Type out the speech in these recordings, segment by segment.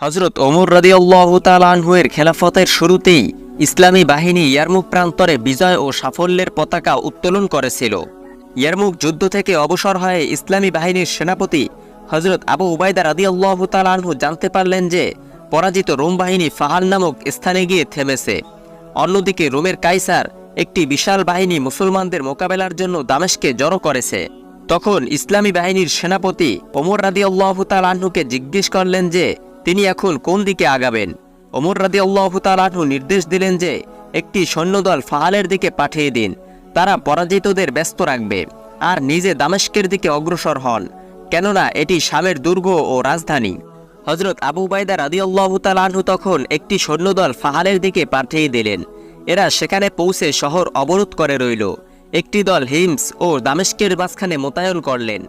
হজরত ওমর রাদি আল্লাহ তালানহুয়ের খেলাফতের শুরুতেই ইসলামী বাহিনী ইয়ারমুক প্রান্তরে বিজয় ও সাফল্যের পতাকা উত্তোলন করেছিল। ইয়ারমুক যুদ্ধ থেকে অবসর হয়ে ইসলামী বাহিনীর সেনাপতি হজরত আবু উবায়দা রাদি আল্লাহ জানতে পারলেন যে, পরাজিত রোম বাহিনী ফাহাল নামক স্থানে গিয়ে থেমেছে। অন্যদিকে রোমের কাইসার একটি বিশাল বাহিনী মুসলমানদের মোকাবেলার জন্য দামেশকে জড়ো করেছে। তখন ইসলামী বাহিনীর সেনাপতি ওমর রাদি আল্লাহ তালাহুকে জিজ্ঞেস করলেন যে তিনি এখন কোন দিকে আগাবেন? ওমর রাদি আল্লাহ তালাহু নির্দেশ দিলেন যে, একটি সৈন্যদল ফাহালের দিকে পাঠিয়ে দিন। তারা পরাজিতদের ব্যস্ত রাখবে আর নিজে দামেস্কের দিকে অগ্রসর হন, কেননা এটি শামের দুর্গ ও রাজধানী। হজরত আবু বাইদা রাদি আল্লাহ তালাহু তখন একটি সৈন্যদল ফাহালের দিকে পাঠিয়ে দিলেন। এরা সেখানে পৌঁছে শহর অবরোধ করে রইল। একটি দল হিমস ও দামেস্কের মাঝখানে মোতায়েন করলেন।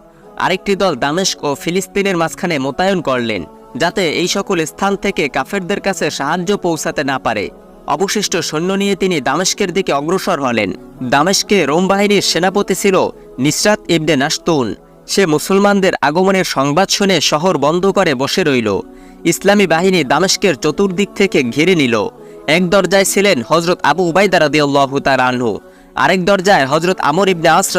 আরেকটি দল দামেস্ক ও ফিলিস্তিনের মাঝখানে মোতায়েন করলেন। যাতে এই সকল স্থান থেকে কাফেরদের কাছে সাহায্য পৌঁছাতে না পারে। অবশিষ্ট সৈন্য নিয়ে তিনি দামেস্কের দিকে অগ্রসর হলেন। দামেস্কে রোম বাহিনীর সেনাপতি ছিল নিসরাত ইবনে নাস্তুন সে মুসলমানদের আগমনের সংবাদ শুনে শহর বন্ধ করে বসে রইল। ইসলামী বাহিনী দামেস্কের চতুর্দিক থেকে ঘিরে নিল। এক দরজায় ছিলেন হজরত আবু উবাইদা তাআলা আনহু। আরেক দরজায় হজরত আমর ইবনে আস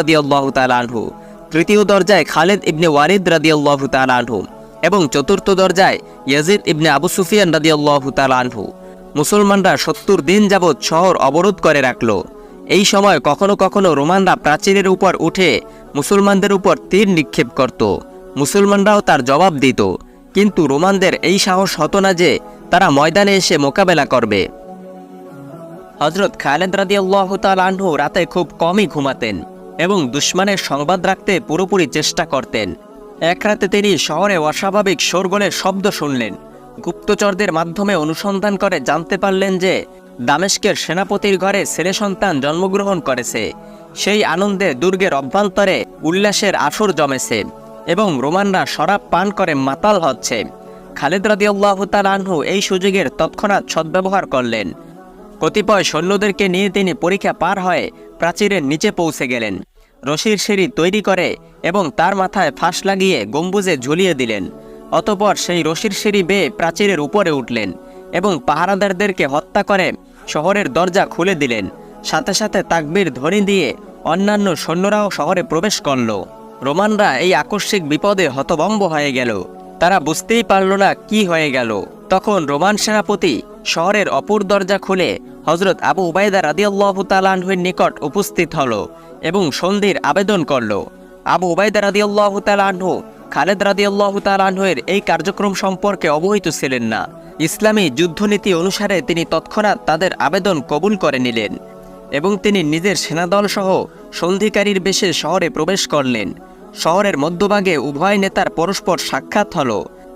তাআলা আনহু। তৃতীয় দরজায় খালেদ ইবনে ওয়ারিদ রাদিয়াল্লাহু তাআলা আনহু। এবং চতুর্থ দরজায় ইয়াজিদ ইবনে আবু সুফিয়ান রাদিয়াল্লাহু তাআলা আনহু। মুসলমানরা সত্তর দিন যাবৎ শহর অবরোধ করে রাখল। এই সময় কখনো কখনো রোমানরা প্রাচীরের উপর উঠে মুসলমানদের উপর তীর নিক্ষেপ করত। মুসলমানরাও তার জবাব দিত। কিন্তু রোমানদের এই সাহস হতো না যে তারা ময়দানে এসে মোকাবেলা করবে। হজরত খালেদ রাদি আল্লাহ আনহু রাতে খুব কমই ঘুমাতেন এবং দুশ্মনের সংবাদ রাখতে পুরোপুরি চেষ্টা করতেন। এক রাতে তিনি শহরে অস্বাভাবিক শোরগোলের শব্দ শুনলেন। গুপ্তচরদের মাধ্যমে অনুসন্ধান করে জানতে পারলেন যে, দামেস্কের সেনাপতির ঘরে ছেলে সন্তান জন্মগ্রহণ করেছে। সেই আনন্দে দুর্গের অভ্যন্তরে উল্লাসের আসর জমেছে এবং রোমানরা শরাব পান করে মাতাল হচ্ছে। খালেদ রাদি আল্লাহ আনহু এই সুযোগের তৎক্ষণাৎ সদ্ব্যবহার করলেন। কতিপয় সৈন্যদেরকে নিয়ে তিনি পরীক্ষা পার হয়ে প্রাচীরের নিচে পৌঁছে গেলেন। রশির সিঁড়ি তৈরি করে এবং তার মাথায় ফাঁস লাগিয়ে গম্বুজে ঝুলিয়ে দিলেন। অতপর সেই রশির সিঁড়ি বেয়ে প্রাচীরের উপরে উঠলেন এবং পাহারাদারদেরকে হত্যা করে শহরের দরজা খুলে দিলেন। সাথে সাথে তাকবির ধ্বনি দিয়ে অন্যান্য সৈন্যরাও শহরে প্রবেশ করল। রোমানরা এই আকস্মিক বিপদে হতভম্ব হয়ে গেল। তারা বুঝতেই পারল না কি হয়ে গেল। তখন রোমান সেনাপতি শহরের অপর দরজা খুলে হজরত আবু উবায়দা রাদিয়াল্লাহ তালাহুর নিকট উপস্থিত হল এবং সন্ধির আবেদন করল। আবু উবায়দা রাদিয়াল্লাহ তালাহু খালেদ রাদিয়াল্লাহ তালাহের এই কার্যক্রম সম্পর্কে অবহিত ছিলেন না। ইসলামী যুদ্ধনীতি অনুসারে তিনি তৎক্ষণাৎ তাদের আবেদন কবুল করে নিলেন এবং তিনি নিজের সেনাদল সহ সন্ধিকারীর বেশে শহরে প্রবেশ করলেন। শহরের মধ্যভাগে উভয় নেতার পরস্পর সাক্ষাৎ হল।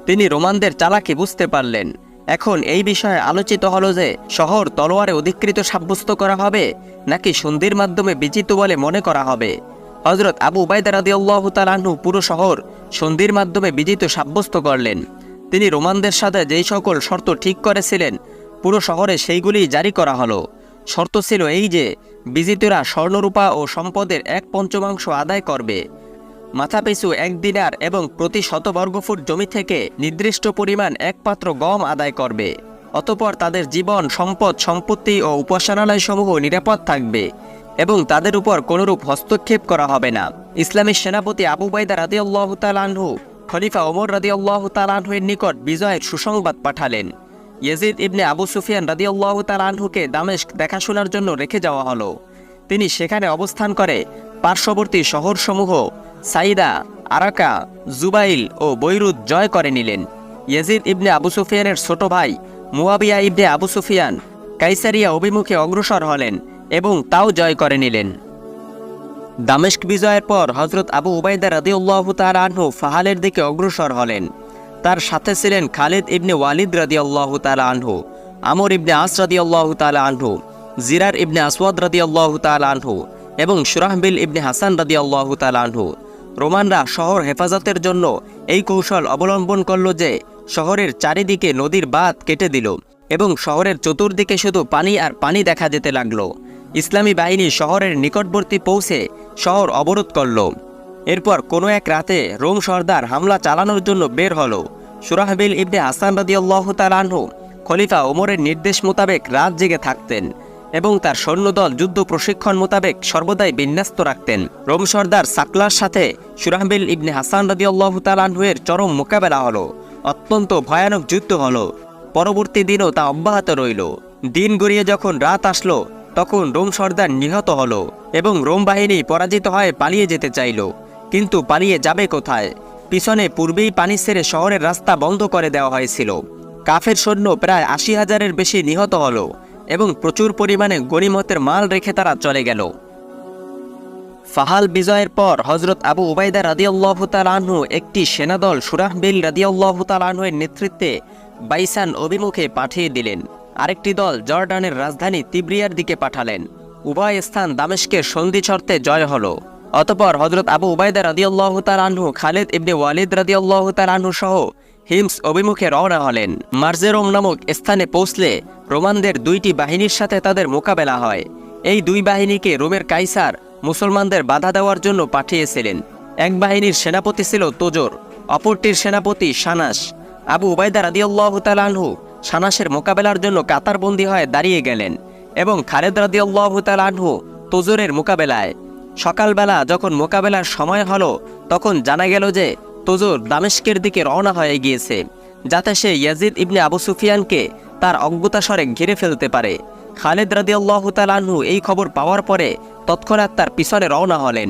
তিনি রোমানদের চালাকি বুঝতে পারলেন। এখন এই বিষয়ে আলোচিত হলো যে, শহর তলোয়ারে অধিকৃত সাব্যস্ত করা হবে, নাকি সন্ধির মাধ্যমে বিজিত বলে মনে করা হবে। হজরত আবু উবাইদা রাদিয়াল্লাহ তালাহু পুরো শহর সন্ধির মাধ্যমে বিজিত সাব্যস্ত করলেন। তিনি রোমানদের সাথে যেই সকল শর্ত ঠিক করেছিলেন, পুরো শহরে সেইগুলি জারি করা হলো। শর্ত ছিল এই যে, বিজিতরা স্বর্ণরূপা ও সম্পদের এক পঞ্চমাংশ আদায় করবে। মাথাপিছু এক দিনার এবং প্রতি শত বর্গফুট জমি থেকে নির্দিষ্ট পরিমাণ এক পাত্র গম আদায় করবে। অতপর তাদের জীবন, সম্পদ, সম্পত্তি ও উপাসনালয়সমূহ নিরাপদ থাকবে এবং তাদের উপর কোনরূপ হস্তক্ষেপ করা হবে না। ইসলামী সেনাপতি আবু বাইদা রাদি আল্লাহ তালানহু খলিফা ওমর রাদি আল্লাহ তালানহুয়ের নিকট বিজয়ের সুসংবাদ পাঠালেন। ইয়েজিদ ইবনে আবু সুফিয়ান রাদি আল্লাহ তালানহুকে দামেস্ক দেখাশোনার জন্য রেখে যাওয়া হলো। তিনি সেখানে অবস্থান করে পার্শ্ববর্তী শহরসমূহ সাইদা, আরাকা, জুবাইল ও বৈরুদ জয় করে নিলেন। ইয়েজিদ ইবনে আবু সুফিয়ানের ছোট ভাই মুয়াবিয়া ইবনে আবু সুফিয়ান কাইসারিয়া অভিমুখে অগ্রসর হলেন এবং তাও জয় করে নিলেন। দামেস্ক বিজয়ের পর হজরত আবু উবাইদা রাদিউল্লাহ তার আনহু ফাহালের দিকে অগ্রসর হলেন। তার সাথে ছিলেন খালিদ ইবনে ওয়ালিদ রাদিয়াল্লাহ তালা আনহু, আমর ইবনে আস রাদিয়াল্লাহ তালা আনহু, জিরার ইবনে আসওয়াদ রাদিয়াল্লাহ তালা আনহু এবং সুরাহবিল ইবনে হাসান রাদিয়াল্লাহ তালা আনহু। রোমানরা শহর হেফাজতের জন্য এই কৌশল অবলম্বন করল যে শহরের চারিদিকে নদীর বাঁধ কেটে দিল এবং শহরের চতুর্দিকে শুধু পানি আর পানি দেখা যেতে লাগল। ইসলামী বাহিনী শহরের নিকটবর্তী পৌঁছে শহর অবরোধ করল। এরপর কোনো এক রাতে রোম সর্দার হামলা চালানোর জন্য বের হলো। সুরাহবিল ইবনে হাসান রাদিয়াল্লাহু তাআলাহু খলিফা ওমরের নির্দেশ মোতাবেক রাত জেগে থাকতেন। এবং তার সৈন্যদল যুদ্ধ প্রশিক্ষণ মোতাবেক সর্বদাই বিন্যস্ত রাখতেন। রোম সর্দার সাকলার সাথে সুরাহবিল ইবনে হাসান রাদিয়াল্লাহু তাআলাহুয়ের চরম মোকাবেলা হলো। অত্যন্ত ভয়ানক যুদ্ধ হলো। পরবর্তী দিনও তা অব্যাহত রইল। দিন গড়িয়ে যখন রাত আসলো, তখন রোম সর্দার নিহত হলো এবং রোম বাহিনী পরাজিত হয়ে পালিয়ে যেতে চাইল। কিন্তু পালিয়ে যাবে কোথায়? পিছনে পূর্বেই পানি সেরে শহরের রাস্তা বন্ধ করে দেওয়া হয়েছিল। কাফের সৈন্য প্রায় আশি হাজারের বেশি নিহত হলো। এবং প্রচুর পরিমাণে গনিমতের মাল রেখে তারা চলে গেল। ফাহাল বিজয়ের পর হজরত আবু উবাইদা রাদিয়াল্লাহু তাআলাহু একটি সেনাদল সুরাহবিল রাদিয়াল্লাহু তাআলাহুয়ের নেতৃত্বে বাইসান অভিমুখে পাঠিয়ে দিলেন। আরেকটি দল জর্ডানের রাজধানী তিব্রিয়ার দিকে পাঠালেন। উভয় স্থান দামেস্কের সন্ধি শর্তে জয় হলো। অতপর হজরত আবু উবাইদা রাদিয়াল্লাহু তাআলাহু খালেদ ইবনে ওয়ালিদ রাদিয়াল্লাহু তাআলাহু সহ হিমস অভিমুখে রওনা হলেন। মার্জেরোম নামক স্থানে পৌঁছলে রোমানদের দুইটি বাহিনীর সাথে তাদের মোকাবেলা হয়। এই দুই বাহিনীকে রোমের কাইসার মুসলমানদের বাধা দেওয়ার জন্য পাঠিয়েছিলেন। এক বাহিনীর সেনাপতি ছিল তোজোর, অপরটির সেনাপতি সানাস আবু উবাইদা রাদিয়াল্লাহু তাআলাহু সানাসের মোকাবেলার জন্য কাতার কাতারবন্দি হয়ে দাঁড়িয়ে গেলেন এবং খালেদ রাদিয়াল্লাহু তাআলাহু তোজরের মোকাবেলায়। সকালবেলা যখন মোকাবেলার সময় হলো, তখন জানা গেল যে তোজর দামেস্কের দিকে রওনা হয়ে গিয়েছে, যাতে সে ইয়াজিদ ইবনে আবু সুফিয়ানকে তার অজ্ঞতাস্বরে ঘিরে ফেলতে পারে। খালেদ রাদিয়াল্লাহু তাআলাহু এই খবর পাওয়ার পরে তৎক্ষণাৎ তার পিছনে রওনা হলেন।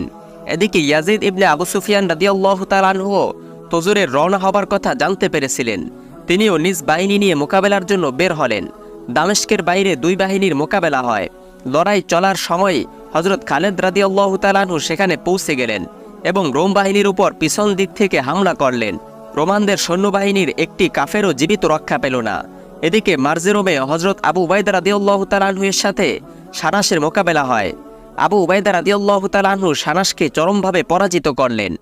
এদিকে ইয়াজিদ ইবনে আবু সুফিয়ান রাদিয়াল্লাহু তাআলাহুও তোজরের রওনা হবার কথা জানতে পেরেছিলেন। তিনিও নিজ বাহিনী নিয়ে মোকাবেলার জন্য বের হলেন। দামেস্কের বাইরে দুই বাহিনীর মোকাবেলা হয়। লড়াই চলার সময় হজরত খালেদ রাদিয়াল্লাহু তাআলাহু সেখানে পৌঁছে গেলেন। এবং রোম বাহিনীর উপর পিছন দিক থেকে হামলা করলেন। রোমানদের সৈন্যবাহিনীর একটি কাফেরও জীবিত রক্ষা পেল না। এদিকে মার্জেরোমে হজরত আবু উবাইদা রাদিয়াল্লাহু তাআলাহুয়ের সাথে সানাসের মোকাবেলা হয়। আবু উবাইদা রাদিয়াল্লাহু তাআলাহু সানাসকে চরমভাবে পরাজিত করলেন।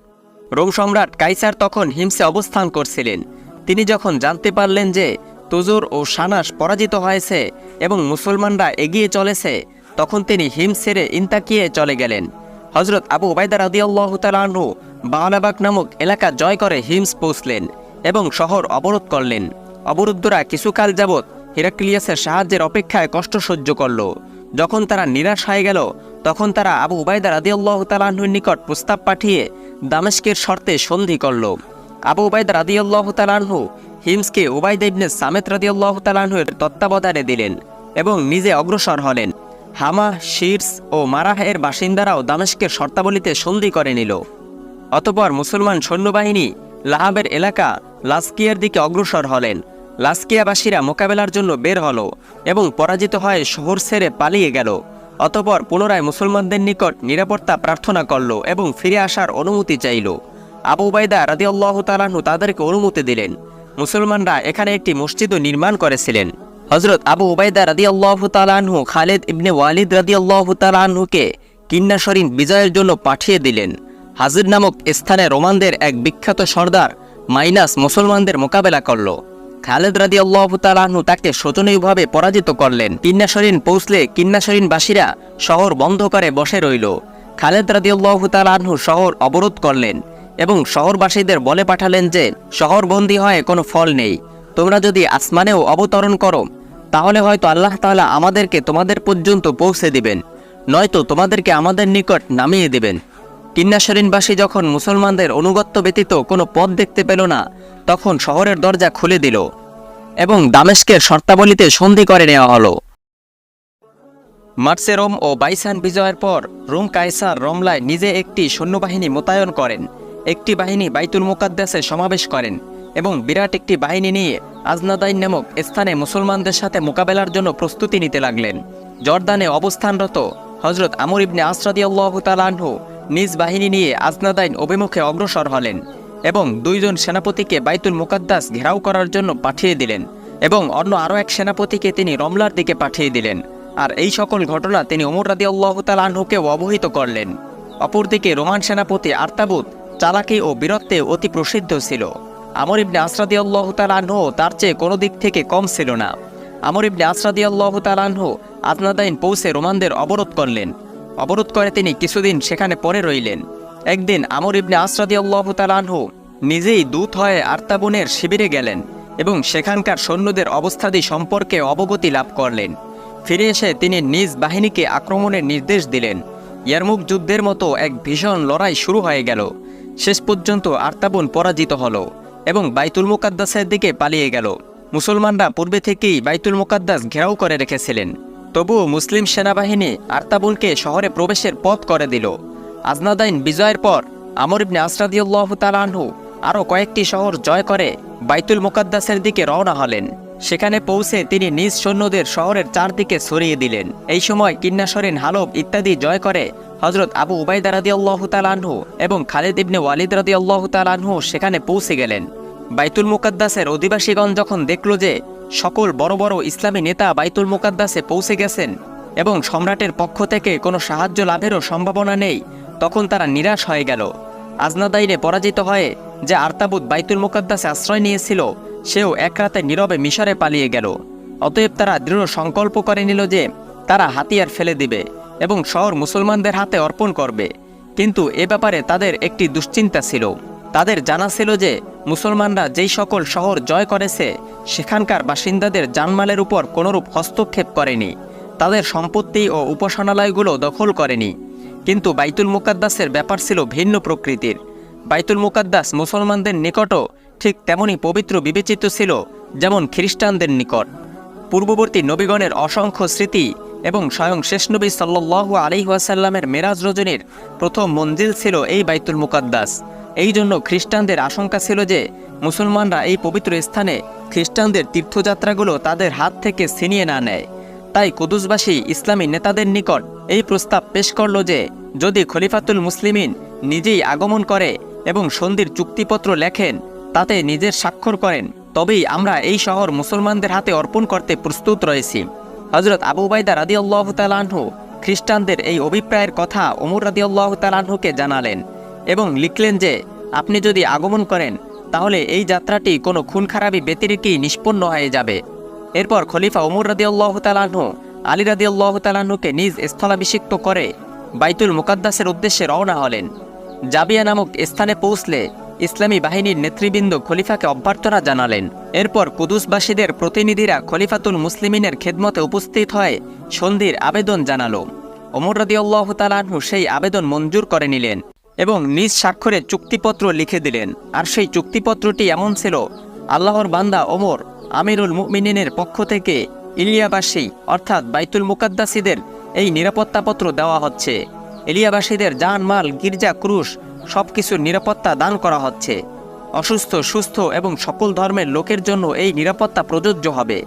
রোম সম্রাট কাইসার তখন হিমসে অবস্থান করছিলেন। তিনি যখন জানতে পারলেন যে তুজুর ও সানাস পরাজিত হয়েছে এবং মুসলমানরা এগিয়ে চলেছে, তখন তিনি হিম ছেড়ে ইন্তাকিয়ে চলে গেলেন। হজরত আবু উবাইদা রাদিয়াল্লাহু তাআলাহু বাওলাবাগ নামক এলাকা জয় করে হিমস পৌঁছলেন এবং শহর অবরোধ করলেন। অবরুদ্ধরা কিছুকাল যাবৎ হিরাক্লিয়াসের সাহায্যের অপেক্ষায় কষ্ট সহ্য করল। যখন তারা নিরাশ হয়ে গেল, তখন তারা আবু উবাইদা রাদিয়াল্লাহু তাআলাহুর নিকট প্রস্তাব পাঠিয়ে দামেস্কের শর্তে সন্ধি করল। আবু উবাইদা রাদিয়াল্লাহু তাআলাহু হিমসকে উবাইদা ইবনে সামেত রাদিয়াল্লাহু তাআলাহুর তত্ত্বাবধানে দিলেন এবং নিজে অগ্রসর হলেন। হামা, শিরস ও মারাহ এর বাসিন্দারাও দামেস্কের শর্তাবলীতে সন্ধি করে নিল। অতপর মুসলমান সৈন্যবাহিনী লাহাবের এলাকা লাস্কিয়ার দিকে অগ্রসর হলেন। লাস্কিয়াবাসীরা মোকাবেলার জন্য বের হল এবং পরাজিত হয়ে শহর ছেড়ে পালিয়ে গেল। অতপর পুনরায় মুসলমানদের নিকট নিরাপত্তা প্রার্থনা করল এবং ফিরে আসার অনুমতি চাইল। আবু উবাইদা রাদিয়াল্লাহু তালাহু তাদেরকে অনুমতি দিলেন। মুসলমানরা এখানে একটি মসজিদও নির্মাণ করেছিলেন। হজরত আবু উবাইদা রাদিয়াল্লাহু তাআলাহু খালেদ ইবনে ওয়ালিদ রাদিয়াল্লাহু তাআলাহুকে কিন্নাসরিন বিজয়ের জন্য পাঠিয়ে দিলেন। হাজির নামক স্থানে রোমানদের এক বিখ্যাত সর্দার মাইনাস মুসলমানদের মোকাবেলা করল। খালেদ রাদি আল্লাহ তালাহু তাকে শোচনীয়ভাবে পরাজিত করলেন। কিন্নাসরিন পৌঁছলে কিন্নাসরিনবাসীরা শহর বন্ধ করে বসে রইল। খালেদ রাদি আল্লাহ তালাহু শহর অবরোধ করলেন এবং শহরবাসীদের বলে পাঠালেন যে, শহরবন্দি হয়ে কোনো ফল নেই। তোমরা যদি আসমানেও অবতরণ করো, তাহলে হয়তো আল্লাহ তাআলা আমাদেরকে তোমাদের পর্যন্ত পৌঁছে দিবেন। নয়তো তোমাদেরকে আমাদের নিকট নামিয়ে দেবেন। কিন্নাসরিনবাসী যখন মুসলমানদের অনুগত্য ব্যতীত কোনো পথ দেখতে পেল না, তখন শহরের দরজা খুলে দিল এবং দামেস্কের শর্তাবলীতে সন্ধি করে নেওয়া হলো। মার্সে রোম ও বাইসান বিজয়ের পর রোম কায়সার রমলায় নিজে একটি সৈন্যবাহিনী মোতায়েন করেন। একটি বাহিনী বাইতুল মুকাদ্দাসে সমাবেশ করেন। এবং বিরাট একটি বাহিনী নিয়ে আজনাদাইন নামক স্থানে মুসলমানদের সাথে মোকাবেলার জন্য প্রস্তুতি নিতে লাগলেন। জর্দানে অবস্থানরত হজরত আমর ইবনে আসরাদি আল্লাহ তালাহু নিজ বাহিনী নিয়ে আজনাদাইন অভিমুখে অগ্রসর হলেন এবং দুইজন সেনাপতিকে বাইতুল মুকাদ্দাস ঘেরাও করার জন্য পাঠিয়ে দিলেন এবং অন্য আরও এক সেনাপতিকে তিনি রমলার দিকে পাঠিয়ে দিলেন। আর এই সকল ঘটনা তিনি ওমর রাদি আল্লাহ তালাহুকেও অবহিত করলেন। অপরদিকে রোমান সেনাপতি আর্তাবুত চালাকি ও বীরত্বে অতি প্রসিদ্ধ ছিল। আমর ইবনে আসরাদি আল্লাহ তালাহ তার চেয়ে কোনো দিক থেকে কম ছিল না। আমর ইবনে আসরাদি আল্লাহ তালাহ আদনাদাইন পৌঁছে রোমানদের অবরোধ করলেন। অবরোধ করে তিনি কিছুদিন সেখানে পরে রইলেন। একদিন আমর ইবনে আসরাদি আল্লাহ তালাহ নিজেই দূত হয়ে আর্তাবনের শিবিরে গেলেন এবং সেখানকার সৈন্যদের অবস্থাদি সম্পর্কে অবগতি লাভ করলেন। ফিরে এসে তিনি নিজ বাহিনীকে আক্রমণের নির্দেশ দিলেন। ইয়ারমুক যুদ্ধের মতো এক ভীষণ লড়াই শুরু হয়ে গেল। শেষ পর্যন্ত আর্তাবন পরাজিত হলো। এবং বাইতুল মুকাদ্দাসের দিকে পালিয়ে গেল। মুসলমানরা পূর্বে থেকেই বাইতুল মুকাদ্দাস ঘেরাও করে রেখেছিলেন। তবুও মুসলিম সেনাবাহিনী আর্তাবুলকে শহরে প্রবেশের পথ করে দিল। আজনাদাইন বিজয়ের পর আমর ইবনে আসরাদিউল্লাহ তালাহু আরও কয়েকটি শহর জয় করে বাইতুল মুকাদ্দাসের দিকে রওনা হলেন। সেখানে পৌঁছে তিনি নিজ সৈন্যদের শহরের চারদিকে ছড়িয়ে দিলেন। এই সময় কিন্নাসরিন হালব ইত্যাদি জয় করে হজরত আবু উবাইদা রাদি আল্লাহ তালাহু এবং খালিদ ইবনে ওয়ালিদ রাদি আল্লাহ তালাহু সেখানে পৌঁছে গেলেন। বাইতুল মুকাদ্দাসের অধিবাসীগণ যখন দেখল যে সকল বড় বড় ইসলামী নেতা বাইতুল মুকাদ্দাসে পৌঁছে গেছেন এবং সম্রাটের পক্ষ থেকে কোনো সাহায্য লাভেরও সম্ভাবনা নেই, তখন তারা নিরাশ হয়ে গেল। আজনাদাইনে পরাজিত হয়ে যে আর্তাবুদ বাইতুল মুকাদ্দাসে আশ্রয় নিয়েছিল, সেও এক রাতে নীরবে মিশরে পালিয়ে গেল। অতএব তারা দৃঢ় সংকল্প করে নিল যে, তারা হাতিয়ার ফেলে দিবে এবং শহর মুসলমানদের হাতে অর্পণ করবে। কিন্তু এ ব্যাপারে তাদের একটি দুশ্চিন্তা ছিল। তাদের জানা ছিল যে, মুসলমানরা যেই সকল শহর জয় করেছে, সেখানকার বাসিন্দাদের জানমালের উপর কোনোরূপ হস্তক্ষেপ করেনি। তাদের সম্পত্তি ও উপাসনালয়গুলো দখল করেনি। কিন্তু বাইতুল মুকাদ্দাসের ব্যাপার ছিল ভিন্ন প্রকৃতির। বাইতুল মুকাদ্দাস মুসলমানদের নিকটও ঠিক তেমনই পবিত্র বিবেচিত ছিল যেমন খ্রিস্টানদের নিকট। পূর্ববর্তী নবীগণের অসংখ্য স্মৃতি এবং স্বয়ং শেষ নবী সাল্লাহ আলিহাসাল্লামের মেরাজ রজনীর প্রথম মঞ্জিল ছিল এই বাইতুল মুকাদ্দাস। এই জন্য খ্রিস্টানদের আশঙ্কা ছিল যে মুসলমানরা এই পবিত্র স্থানে খ্রিস্টানদের তীর্থযাত্রাগুলো তাদের হাত থেকে ছিনিয়ে না নেয়। তাই কুদুসবাসী ইসলামী নেতাদের নিকট এই প্রস্তাব পেশ করল যে, যদি খলিফাতুল মুসলিমিন নিজেই আগমন করে এবং সন্ধির চুক্তিপত্র লেখেন, তাতে নিজের স্বাক্ষর করেন। তবেই আমরা এই শহর মুসলমানদের হাতে অর্পণ করতে প্রস্তুত রয়েছি। হজরত আবু বাইদা রাদি আল্লাহ তালাহু খ্রিস্টানদের এই অভিপ্রায়ের কথা ওমর রাদি আল্লাহ তালাহুকে জানালেন এবং লিখলেন যে, আপনি যদি আগমন করেন, তাহলে এই যাত্রাটি কোনো খুন খারাপি ব্যতিরেকেই নিষ্পন্ন হয়ে যাবে। এরপর খলিফা ওমর রাদি আল্লাহ তালাহু আলী রাদি আল্লাহ তালাহুকে নিজ স্থলাভিষিক্ত করে বাইতুল মুকাদ্দাসের উদ্দেশ্যে রওনা হলেন। জাবিয়া নামক স্থানে পৌঁছলে ইসলামী বাহিনীর নেতৃবৃন্দ খলিফাকে অভ্যর্থনা জানালেন। এরপর কুদুসবাসীদের প্রতিনিধিরা খলিফাতুল মুসলিমিনের খেদমতে উপস্থিত হয়ে সন্ধির আবেদন জানালো। ওমর রাদিয়াল্লাহু তালাহু সেই আবেদন মঞ্জুর করে নিলেন এবং নিজ স্বাক্ষরে চুক্তিপত্র লিখে দিলেন। আর সেই চুক্তিপত্রটি এমন ছিল, আল্লাহর বান্দা ওমর আমিরুল মুমিনিনের পক্ষ থেকে ইলিয়াবাসী, অর্থাৎ বাইতুল মুকাদ্দাসীদের এই নিরাপত্তাপত্র দেওয়া হচ্ছে। এলিয়াবাসীদের যান মাল গির্জা, ক্রুশ সব কিছুর নিরাপত্তা দান করা হচ্ছে। অসুস্থ, সুস্থ এবং সকল ধর্মের লোকের জন্য এই নিরাপত্তা প্রযোজ্য হবে।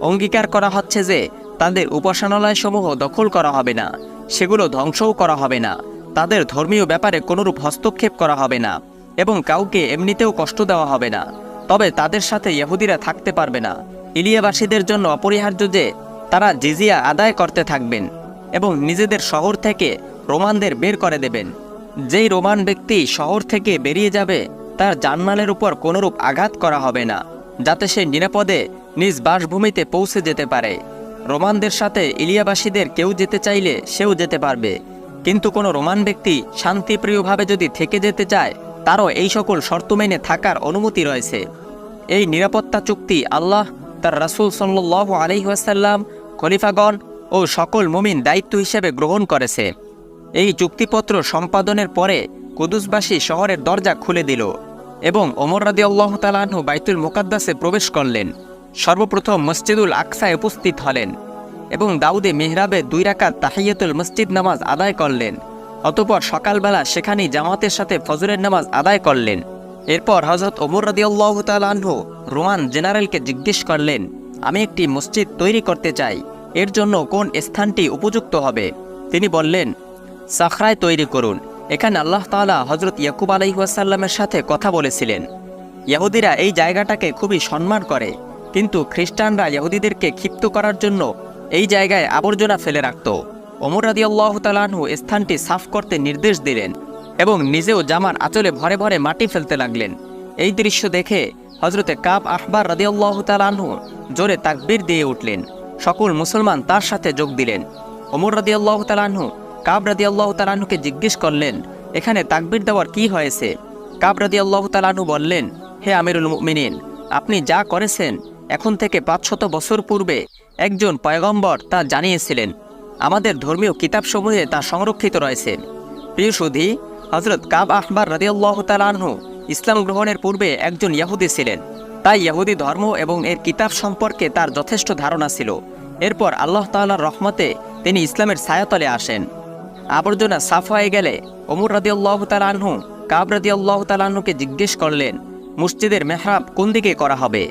অঙ্গীকার করা হচ্ছে যে তাদের উপাসনালয়সমূহ দখল করা হবে না, সেগুলো ধ্বংসও করা হবে না, তাদের ধর্মীয় ব্যাপারে কোনোরূপ হস্তক্ষেপ করা হবে না এবং কাউকে এমনিতেও কষ্ট দেওয়া হবে না। তবে তাদের সাথে ইহুদিরা থাকতে পারবে না। ইলিয়াবাসীদের জন্য অপরিহার্য যে তারা জিজিয়া আদায় করতে থাকবেন এবং নিজেদের শহর থেকে রোমানদের বের করে দেবেন। যেই রোমান ব্যক্তি শহর থেকে বেরিয়ে যাবে, তার জানমালের উপর কোনোরূপ আঘাত করা হবে না, যাতে সে নিরাপদে নিজ বাসভূমিতে পৌঁছে যেতে পারে। রোমানদের সাথে ইলিয়াবাসীদের কেউ যেতে চাইলে সেও যেতে পারবে। কিন্তু কোনো রোমান ব্যক্তি শান্তিপ্রিয়ভাবে যদি থেকে যেতে চায়, তারও এই সকল শর্ত মেনে থাকার অনুমতি রয়েছে। এই নিরাপত্তা চুক্তি আল্লাহ, তার রাসুল সাল্লাহ আলহিহাসাল্লাম খলিফাগণ ও সকল মুমিন দায়িত্ব হিসেবে গ্রহণ করেছে। এই চুক্তিপত্র সম্পাদনের পরে কুদুসবাসী শহরের দরজা খুলে দিল এবং ওমর রাদি আল্লাহ বাইতুল মুকাদ্দাসে প্রবেশ করলেন। সর্বপ্রথম মসজিদুল আকসায় উপস্থিত হলেন এবং দাউদে মেহরাবে দুই রাকাত তাহিয়াতুল মসজিদ নামাজ আদায় করলেন। অতপর সকালবেলা সেখানেই জামাতের সাথে ফজরের নামাজ আদায় করলেন। এরপর হজরত ওমর রাদি আল্লাহ তালাহু রোমান জেনারেলকে জিজ্ঞেস করলেন, আমি একটি মসজিদ তৈরি করতে চাই। এর জন্য কোন স্থানটি উপযুক্ত হবে? তিনি বললেন সাখরায় তৈরি করুন। এখানে আল্লাহ তাআলা হজরত ইয়াকুব আলাইহাসাল্লামের সাথে কথা বলেছিলেন। ইহুদিরা এই জায়গাটাকে খুবই সম্মান করে। কিন্তু খ্রিস্টানরা ইহুদিদেরকে ক্ষিপ্ত করার জন্য এই জায়গায় আবর্জনা ফেলে রাখত। ওমর রাদি আল্লাহ তালাহু স্থানটি সাফ করতে নির্দেশ দিলেন এবং নিজেও জামার আঁচলে ভরে ভরে মাটি ফেলতে লাগলেন। এই দৃশ্য দেখে হজরতে কাব আহবার রাদি আল্লাহ তালাহু জোরে তাকবীর দিয়ে উঠলেন। সকল মুসলমান তার সাথে যোগ দিলেন। অমর রাদি আল্লাহ তালাহু কাব রাদি আল্লাহ তালাহুকে জিজ্ঞেস করলেন, এখানে তাকবির দেওয়ার কি হয়েছে? কাবরাদি আল্লাহ তালানহু বললেন, হে আমিরুল মুমিনিন, আপনি যা করেছেন, এখন থেকে পাঁচশত বছর পূর্বে একজন পয়গম্বর তা জানিয়েছিলেন। আমাদের ধর্মীয় কিতাবসমূহে তা সংরক্ষিত রয়েছে। প্রিয় সুধী হজরত কাব আহবার রাদিয়াল্লাহ তালানহু ইসলাম গ্রহণের পূর্বে একজন ইয়াহুদি ছিলেন। তাই ইয়াহুদি ধর্ম এবং এর কিতাব সম্পর্কে তার যথেষ্ট ধারণা ছিল। এরপর আল্লাহ তাল্লাহর রহমতে তিনি ইসলামের ছায়াতলে আসেন। আবর্জনা সাফ হয়ে গেলে ওমর রাদিয়াল্লাহ তালানহু কাব রাদিয়াল্লাহ তালানহুকে জিজ্ঞেস করলেন, মসজিদের মেহরাব কোন দিকে করা হবে?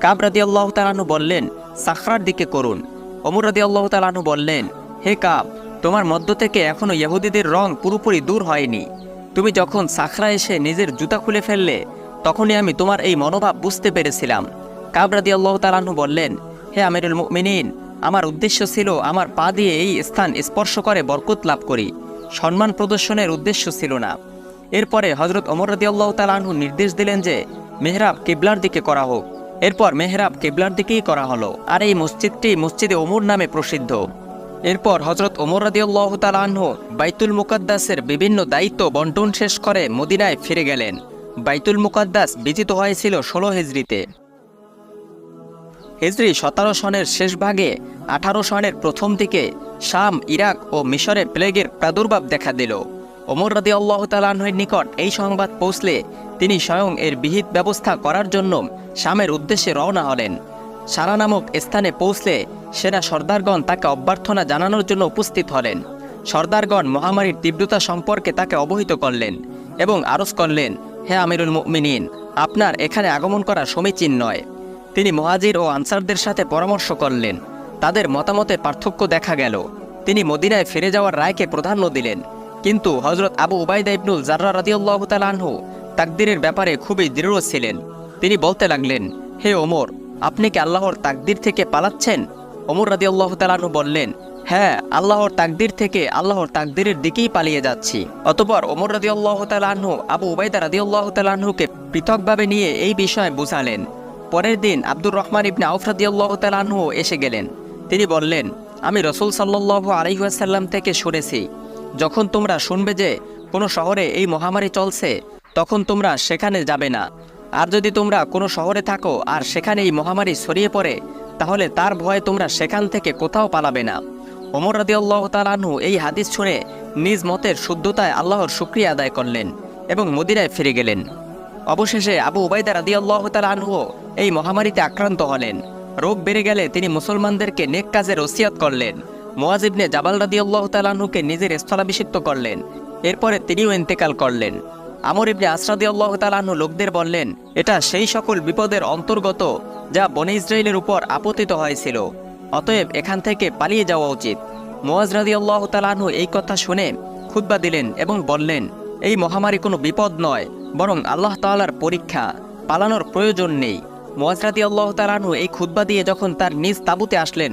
কাব রাদিয়াল্লাহ তালানহু বললেন, সাখরার দিকে করুন। ওমর রাদিয়াল্লাহ তালানহু বললেন, হে কাব, তোমার মধ্য থেকে এখনও ইহুদিদের রং পুরোপুরি দূর হয়নি। তুমি যখন সাখরা এসে নিজের জুতা খুলে ফেললে, তখনই আমি তোমার এই মনোভাব বুঝতে পেরেছিলাম। কাবরাদি আল্লাহ তালাহু বললেন, হে আমিরুল মুমিনিন আমার উদ্দেশ্য ছিল আমার পা দিয়ে এই স্থান স্পর্শ করে বরকত লাভ করি। সম্মান প্রদর্শনের উদ্দেশ্য ছিল না। এরপরে হজরত অমর আল্লাহ তালাহু নির্দেশ দিলেন যে, মেহরাব কেবলার দিকে করা হোক। এরপর মেহরাব কেবলার দিকেই করা হলো। আর এই মসজিদটি মসজিদে ওমর নামে প্রসিদ্ধ। এরপর হজরত ওমর রাদিয়াল্লাহ তালাহ বাইতুল মুকাদ্দাসের বিভিন্ন দায়িত্ব বন্টন শেষ করে মদিনায় ফিরে গেলেন। বাইতুল মুকাদ্দাস বিজিত হয়েছিল ষোলো হিজড়িতে। হিজরি সতেরো সনের শেষ ভাগে আঠারো সনের প্রথম দিকে শাম, ইরাক ও মিশরে প্লেগের প্রাদুর্ভাব দেখা দিল। ওমর রাদি আল্লাহ তালাহের নিকট এই সংবাদ পৌঁছলে তিনি স্বয়ং এর বিহিত ব্যবস্থা করার জন্য শামের উদ্দেশ্যে রওনা হলেন। সারা নামক স্থানে পৌঁছলে সেনা সর্দারগণ তাকে অভ্যর্থনা জানানোর জন্য উপস্থিত হলেন। সর্দারগণ মহামারীর তীব্রতা সম্পর্কে তাকে অবহিত করলেন এবং আরজ করলেন, হে আমিরুল মুমিনিন, আপনার এখানে আগমন করা সমীচীন নয়। তিনি মহাজির ও আনসারদের সাথে পরামর্শ করলেন। তাদের মতামতে পার্থক্য দেখা গেল। তিনি মদিনায় ফিরে যাওয়ার রায়কে প্রাধান্য দিলেন। কিন্তু হজরত আবু উবাইদা ইবনুল জার্রা রাদিউল্লাহ তালানহু তাকদিরের ব্যাপারে খুবই দৃঢ় ছিলেন। তিনি বলতে লাগলেন, হে ওমর, আপনি কি আল্লাহর তাকদির থেকে পালাচ্ছেন? ওমর রাদিউল্লাহ তালানহু বললেন হ্যাঁ আল্লাহর তাকদির থেকে আল্লাহর তাকদিরের দিকেই পালিয়ে যাচ্ছি। অতপর ওমর রাদিউল্লাহ তালানহু আবু উবাইদা রাদিউল্লাহ তালানহুকে পৃথকভাবে নিয়ে এই বিষয়ে বুঝালেন। পরের দিন আব্দুর রহমান ইবনে আউফ রাদিউল্লাহ এসে গেলেন। তিনি বললেন, আমি রসুল সাল্লাহ আলহিহাসাল্লাম থেকে শুনেছি, যখন তোমরা শুনবে যে কোনো শহরে এই মহামারী চলছে, তখন তোমরা সেখানে যাবে না। আর যদি তোমরা কোনো শহরে থাকো আর সেখানে এই মহামারী ছড়িয়ে পড়ে, তাহলে তার ভয়ে তোমরা সেখান থেকে কোথাও পালাবে না। ওমর রাদিউল্লাহ তালানহু এই হাদিস শুনে নিজ মতের শুদ্ধতায় আল্লাহর শুক্রিয়া আদায় করলেন এবং মদিনায় ফিরে গেলেন। অবশেষে আবু উবাইদা রাদিয়াল্লাহ তালানহু এই মহামারীতে আক্রান্ত হলেন। রোগ বেড়ে গেলে তিনি মুসলমানদেরকে নেক কাজের ওসিয়াত করলেন। মোয়াজিবনে জাবাল রাদিয়াল্লাহ তালানহুকে নিজের স্থলাভিষিক্ত করলেন। এরপরে তিনিও ইন্তেকাল করলেন। আমর ইবনে আসরাদি আল্লাহ তালাহু লোকদের বললেন, এটা সেই সকল বিপদের অন্তর্গত যা বনে ইসরায়েলের উপর আপতিত হয়েছিল। অতএব এখান থেকে পালিয়ে যাওয়া উচিত। মোয়াজ রাদি আল্লাহ তালাহু এই কথা শুনে খুদ্া দিলেন এবং বললেন এই মহামারী কোনো বিপদ নয়, বরং আল্লাহ তাআলার পরীক্ষা। পালানোর প্রয়োজন নেই। মোয়াজ রাদি আল্লাহ তালাহু এই খুদ্া দিয়ে যখন তার নিজ তাঁবুতে আসলেন,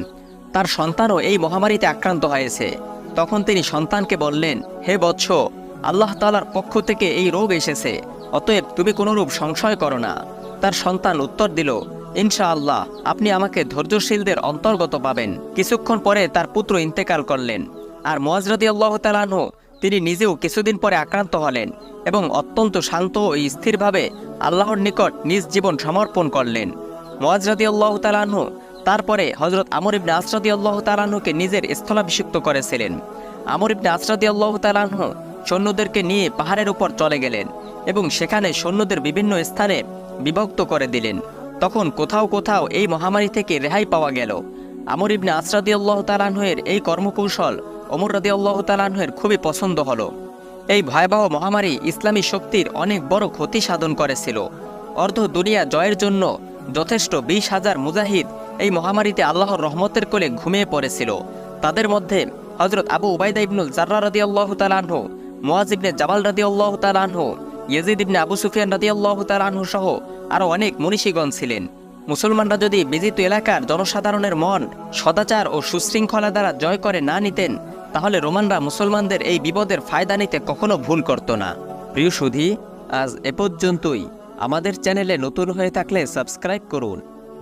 তার সন্তানও এই মহামারীতে আক্রান্ত হয়েছে। তখন তিনি সন্তানকে বললেন, হে বৎস, আল্লাহ তালার পক্ষ থেকে এই রোগ এসেছে, অতএব তুমি কোনোরূপ সংশয় করো না। তার সন্তান উত্তর দিল ইনশা আল্লাহ আপনি আমাকে ধৈর্যশীলদের অন্তর্গত পাবেন। কিছুক্ষণ পরে তার পুত্র ইন্তেকাল করলেন। আর মোয়াজরদি আল্লাহ তালানহ তিনি নিজেও কিছুদিন পরে আক্রান্ত হলেন এবং অত্যন্ত শান্ত ও স্থিরভাবে আল্লাহর নিকট নিজ জীবন সমর্পণ করলেন। মোয়াজরদি আল্লাহ তালানহ তারপরে হজরত আমর ইবনে আসরাদি আল্লাহ তালাহুকে নিজের স্থলাভিষিক্ত করেছিলেন। আমর ইবনে আসরাদি আল্লাহ তালাহ সৈন্যদেরকে নিয়ে পাহাড়ের উপর চলে গেলেন এবং সেখানে সৈন্যদের বিভিন্ন স্থানে বিভক্ত করে দিলেন। তখন কোথাও কোথাও এই মহামারী থেকে রেহাই পাওয়া গেল। আমর ইবনে আসরাদি আল্লাহ তালাহের এই কর্মকৌশল অমর রাদি আল্লাহ তালাহের খুবই পছন্দ হলো। এই ভয়াবহ মহামারী ইসলামী শক্তির অনেক বড় ক্ষতি সাধন করেছিল। অর্ধ দুনিয়া জয়ের জন্য যথেষ্ট বিশ হাজার মুজাহিদ এই মহামারীতে আল্লাহর রহমতের কোলে ঘুমিয়ে পড়েছিল। তাদের মধ্যে হজরত আবু উবাইদা ইবনুল জার্রা রাদি আল্লাহ তালাহ মোয়াজ ইবনে জাবাল রাদি আল্লাহ তালাহ ইয়েজিদ ইবনে আবু সুফিয়ান রাদি আল্লাহ তালাহ সহ আরও অনেক মনীষীগণ ছিলেন। মুসলমানরা যদি বিজিত এলাকার জনসাধারণের মন সদাচার ও সুশৃঙ্খলা দ্বারা জয় করে না নিতেন তাহলে রোমানরা মুসলমানদের এই বিপদের ফায়দা নিতে কখনো ভুল করত না। প্রিয় সুধী, আজ এ পর্যন্তই। আমাদের চ্যানেলে নতুন হয়ে থাকলে সাবস্ক্রাইব করুন।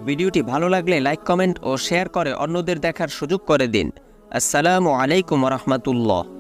ভিডিওটি ভালো লাগলে লাইক, কমেন্ট ও শেয়ার করে অন্যদের দেখার সুযোগ করে দিন। আসসালামু আলাইকুম রহমতুল্লাহ।